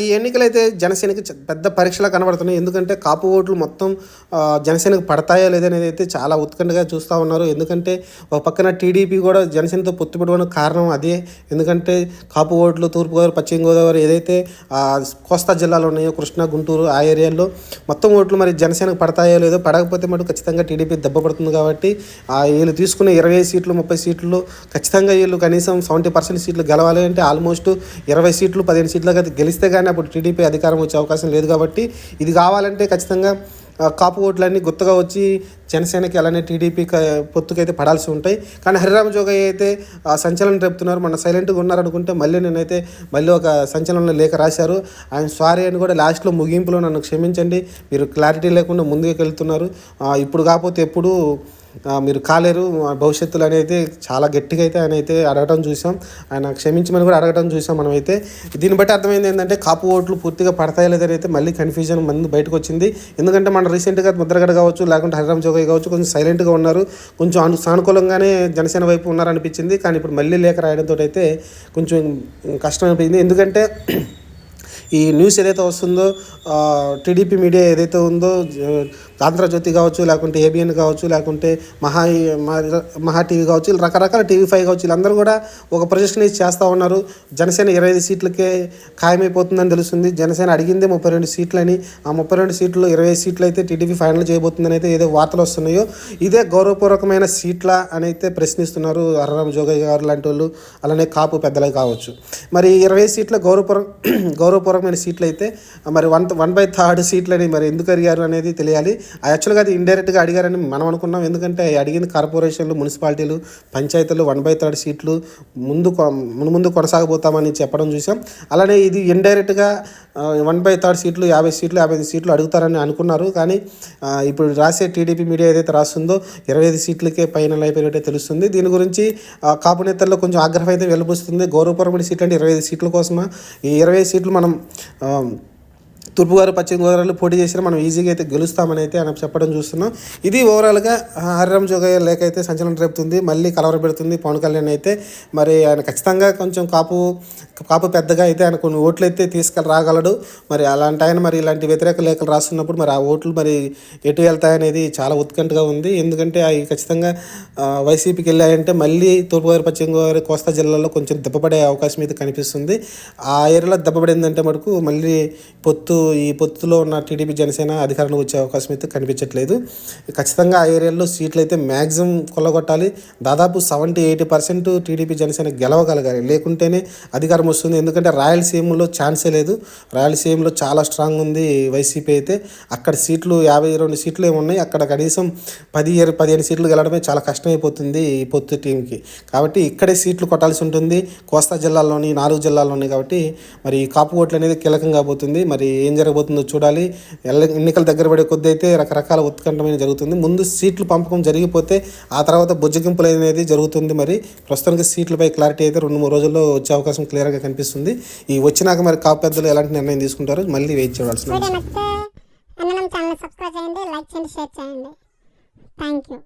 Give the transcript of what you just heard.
ఈ ఎన్నికలు అయితే జనసేనకి పెద్ద పరీక్షలా కనబడుతున్నాయి. ఎందుకంటే కాపు ఓట్లు మొత్తం జనసేనకు పడతాయా లేదనేది అయితే చాలా ఉత్కంఠగా చూస్తూ ఉన్నారు. ఎందుకంటే ఒక పక్కన టీడీపీ కూడా జనసేనతో పొత్తు పెట్టుకోవడానికి కారణం అదే. ఎందుకంటే కాపు ఓట్లు తూర్పుగోదావరి పశ్చిమ గోదావరి ఏదైతే కోస్తా జిల్లాలో ఉన్నాయో కృష్ణా గుంటూరు ఆ ఏరియాలో మొత్తం ఓట్లు మరి జనసేనకు పడతాయో లేదో పడకపోతే మటు ఖచ్చితంగా టీడీపీ దెబ్బ పడుతుంది కాబట్టి వీళ్ళు తీసుకునే ఇరవై సీట్లు ముప్పై సీట్లు ఖచ్చితంగా వీళ్ళు కనీసం సెవెంటీ పర్సెంట్ సీట్లు గెలవాలి అంటే ఆల్మోస్ట్ ఇరవై సీట్లు పదిహేను సీట్లు అయితే గెలిస్తే కానీ అప్పుడు టీడీపీ అధికారం వచ్చే అవకాశం లేదు కాబట్టి ఇది కావాలంటే ఖచ్చితంగా కాపు ఓట్లన్నీ గుత్తగా వచ్చి జనసేనకి అలానే టీడీపీ పొత్తుకైతే పడాల్సి ఉంటాయి. కానీ హరిరామ జోగయ్య అయితే సంచలనం రేపుతున్నారు. మన సైలెంట్గా ఉన్నారనుకుంటే మళ్ళీ నేనైతే మళ్ళీ ఒక సంచలనంలో లేఖ రాశారు. ఆయన సారీ అని కూడా లాస్ట్లో ముగింపులో నన్ను క్షమించండి. మీరు క్లారిటీ లేకుండా ముందుకు వెళ్తున్నారు ఇప్పుడు కాకపోతే ఎప్పుడు మీరు కాలేరు భవిష్యత్తులో అనేది చాలా గట్టిగా అయితే ఆయన అయితే అడగటం చూసాం. ఆయన క్షమించమని కూడా అడగటం చూసాం మనమైతే. దీన్ని బట్టి అర్థమైంది ఏంటంటే కాపు ఓట్లు పూర్తిగా పడతాయో లేదని అయితే మళ్ళీ కన్ఫ్యూజన్ మంది బయటకు వచ్చింది. ఎందుకంటే మన రీసెంట్గా ముద్రగడ కావచ్చు లేకుంటే హరిరామ్ జోగయ్య కావచ్చు కొంచెం సైలెంట్గా ఉన్నారు. కొంచెం అను సానుకూలంగానే జనసేన వైపు ఉన్నారనిపించింది. కానీ ఇప్పుడు మళ్ళీ లేఖ రాయడంతో అయితే కొంచెం కష్టం అనిపించింది ఎందుకంటే ఈ న్యూస్ ఏదైతే వస్తుందో టీడీపీ మీడియా ఏదైతే ఉందో ఆంధ్రజ్యోతి కావచ్చు లేకుంటే ఏబిఎన్ కావచ్చు లేకుంటే మహా మహా- టీవీ కావచ్చు రకరకాల టీవీ ఫైవ్ కావచ్చు వీళ్ళందరూ కూడా ఒక ప్రొజెక్షన్ ఇచ్చి చేస్తూ ఉన్నారు. జనసేన ఇరవై ఐదు సీట్లకే ఖాయమైపోతుందని తెలుస్తుంది. జనసేన అడిగిందే ముప్పై రెండు సీట్లని. ఆ ముప్పై రెండు సీట్లు ఇరవై సీట్లు అయితే టీడీపీ ఫైనల్ చేయబోతుందని అయితే ఏదో వార్తలు వస్తున్నాయో ఇదే గౌరవపూర్వకమైన సీట్ల అని అయితే ప్రశ్నిస్తున్నారు అర్రం జోగయ్య గారు లాంటి వాళ్ళు. అలానే కాపు పెద్దలే కావచ్చు. మరి ఇరవై సీట్ల గౌరవపూర్వ గౌరవపూర్వకమైన సీట్లు అయితే మరి వన్ వన్ బై థర్డ్ సీట్లని మరి ఎందుకు అడిగారు అనేది తెలియాలి. యాక్చువల్గా అది ఇండైరెక్ట్గా అడిగారని మనం అనుకున్నాం. ఎందుకంటే అడిగింది కార్పొరేషన్లు మున్సిపాలిటీలు పంచాయతీలు వన్ బై థర్డ్ సీట్లు ముందు ముందు ముందు కొనసాగబోతామని చెప్పడం చూసాం. అలానే ఇది ఇండైరెక్ట్గా వన్ బై థర్డ్ సీట్లు యాభై సీట్లు యాభై ఐదు సీట్లు అడుగుతారని అనుకున్నారు. కానీ ఇప్పుడు రాసే టీడీపీ మీడియా ఏదైతే రాస్తుందో ఇరవై ఐదు సీట్లకే పైన అయిపోయినట్టే తెలుస్తుంది. దీని గురించి కాపు నేతల్లో కొంచెం ఆగ్రహం అయితే వెలుపుస్తుంది గౌరవపరమైన సీట్లు అంటే ఇరవై ఐదు సీట్ల కోసమా? ఈ ఇరవై ఐదు సీట్లు మనం తూర్పుగారు పశ్చిమ గోదావరిలో పోటీ చేసినా మనం ఈజీగా అయితే గెలుస్తామని అయితే ఆయన చెప్పడం చూస్తున్నాం. ఇది ఓవరాల్గా హరిరామ్ జోగయ్య లేక అయితే సంచలనం రేపుతుంది. మళ్ళీ కలవర పెడుతుంది పవన్ కళ్యాణ్ అయితే. మరి ఆయన ఖచ్చితంగా కొంచెం కాపు కాపు పెద్దగా అయితే ఆయన కొన్ని ఓట్లు అయితే తీసుకెళ్ళి రాగలడు. మరి అలాంటి ఆయన మరి ఇలాంటి వ్యతిరేక లేఖలు రాస్తున్నప్పుడు మరి ఆ ఓట్లు మరి ఎటు వెళ్తాయనేది చాలా ఉత్కంఠగా ఉంది. ఎందుకంటే అవి ఖచ్చితంగా వైసీపీకి వెళ్ళాయంటే మళ్ళీ తూర్పుగోదావరి పశ్చిమ గోదావరి కోస్తా జిల్లాలో కొంచెం దెబ్బపడే అవకాశం అయితే కనిపిస్తుంది. ఆ ఏరియాలో దెబ్బపడిందంటే మటుకు మళ్ళీ పొత్తు ఈ పొత్తులో ఉన్న టీడీపీ జనసేన అధికారంలో వచ్చే అవకాశం అయితే కనిపించట్లేదు. ఖచ్చితంగా ఆ ఏరియాలో సీట్లు అయితే మ్యాక్సిమం కొల్లగొట్టాలి. దాదాపు seventy eighty percent TDP Janasena గెలవగలగాలి. లేకుంటేనే అధికారం వస్తుంది. ఎందుకంటే రాయలసీమలో ఛాన్సే లేదు. రాయలసీమలో చాలా స్ట్రాంగ్ ఉంది వైసీపీ అయితే. అక్కడ సీట్లు యాభై రెండు సీట్లు ఏమున్నాయి అక్కడ కనీసం పది ఇరవై పదిహేను సీట్లు గెలవడమే చాలా కష్టమైపోతుంది ఈ పొత్తు టీంకి. కాబట్టి ఇక్కడే సీట్లు కొట్టాల్సి ఉంటుంది. కోస్తా జిల్లాలోని నాలుగు జిల్లాల్లోని కాబట్టి మరి కాపు ఓట్లు అనేది కీలకం కాబోతుంది మరి ఏం జరగబోతుందో చూడాలి. ఎల్ల- ఎన్నికల దగ్గర పడే కొద్ది అయితే రకరకాల ఉత్కంఠమైన జరుగుతుంది. ముందు సీట్లు పంపకం జరిగిపోతే ఆ తర్వాత బుజ్జగింపులు అనేది జరుగుతుంది మరి. ప్రస్తుతానికి సీట్లపై క్లారిటీ అయితే రెండు మూడు రోజుల్లో వచ్చే అవకాశం క్లియర్గా కనిపిస్తుంది. ఈ వచ్చినాక మరి కాపు పెద్దలు ఎలాంటి నిర్ణయం తీసుకుంటారో మళ్ళీ వెయిట్ చేయవలసింది ఛానల్ సబ్స్క్రైబ్ చేయండి లైక్ చేయండి షేర్ చేయండి. Thank you